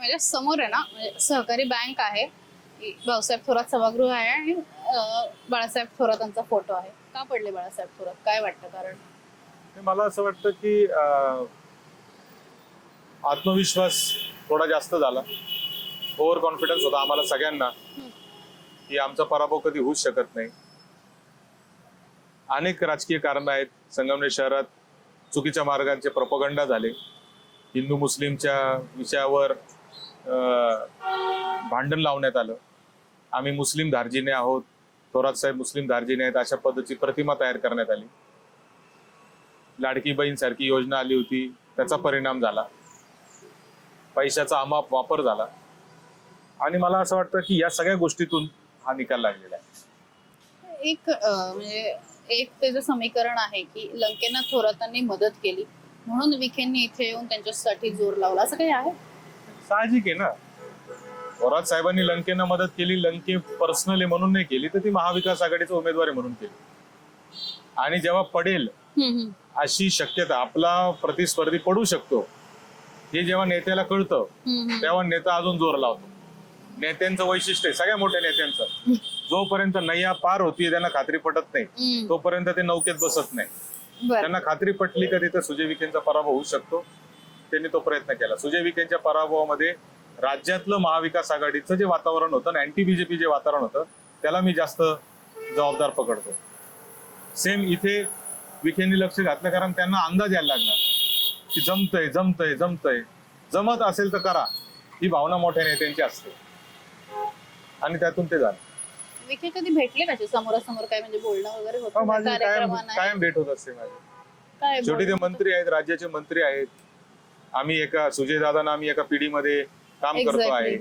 माझ्यासमोर आहे ना म्हणजे सहकारी बँक आहे. इ- भाऊसाहेब थोरात सभागृह आहे आणि बाळासाहेब थोरातांचा फोटो आहे. का पडले बाळासाहेब थोरात? काय वाटतं कारण? मला असं वाटतं की आत्मविश्वास थोडा जास्त झाला. ओव्हर कॉन्फिडन्स होता आम्हाला सगळ्यांना. की आमचा पराभव कधी होऊच शकत नाही. अनेक राजकीय कारण आहेत. संगमनेर शहरात चुकीच्या मार्गांचे प्रपगंडा झाले. हिंदू मुस्लिमच्या विषयावर भांडण लावण्यात आलं. आम्ही मुस्लिम धार्जिने आहोत. थोरात साहेब मुस्लिम धार्जिने आहेत. अशा पद्धतीची प्रतिमा तयार करण्यात आली. लाडकी बहीण सारखी योजना आली होती. त्याचा परिणाम झाला. पैशाचा अमाप वापर झाला. आणि मला असं वाटतं की या सगळ्या गोष्टीतून हा निकाल लागलेला आहे. एक म्हणजे एक त्याचं समीकरण आहे की लंकेना थोरातांनी मदत केली. म्हणून विखेंनी इथे येऊन त्यांच्यासाठी जोर लावला. असं काही आहे? साहजिक आहे ना? थोरात साहेबांनी लंकेनं मदत केली लंके पर्सनली म्हणून नाही केली तर ती महाविकास आघाडीचा उमेदवारी म्हणून केली. आणि जेव्हा पडेल. अशी शक्यता आपला प्रतिस्पर्धी पडू शकतो. हे जेव्हा नेत्याला कळतं. तेव्हा नेता अजून जोर लावतो. नेत्यांचं वैशिष्ट्य आहे सगळ्या मोठ्या नेत्यांचं. जोपर्यंत नैया पार होती त्यांना खात्री पटत नाही. तोपर्यंत ते नौकेत बसत नाही. त्यांना खात्री पटली का तिथे सुजय विखेंचा पराभव होऊ शकतो. त्यांनी तो प्रयत्न केला. सुजय विखेंच्या पराभवामध्ये राज्यातलं महाविकास आघाडीचं जे वातावरण होतं ना अँटी बीजेपी जे वातावरण होतं त्याला मी जास्त जबाबदार पकडतो. सेम इथे विखेंनी लक्ष घातलं कारण त्यांना अंदाज यायला लागला. की जमतंय जमतंय जमतंय. जमत असेल तर करा. ही भावना मोठ्या नेत्यांची असते. आणि त्यातून ते झालं विखे कधी भेटले का समोरासमोर काय म्हणजे बोलणं वगैरे हा, होतं? कायम भेट होत असते माझी. शेवटी ते मंत्री आहेत राज्याचे मंत्री आहेत. आम्ही एका सुजय दादांना आम्ही एका पिढीमध्ये काम करतो आहे.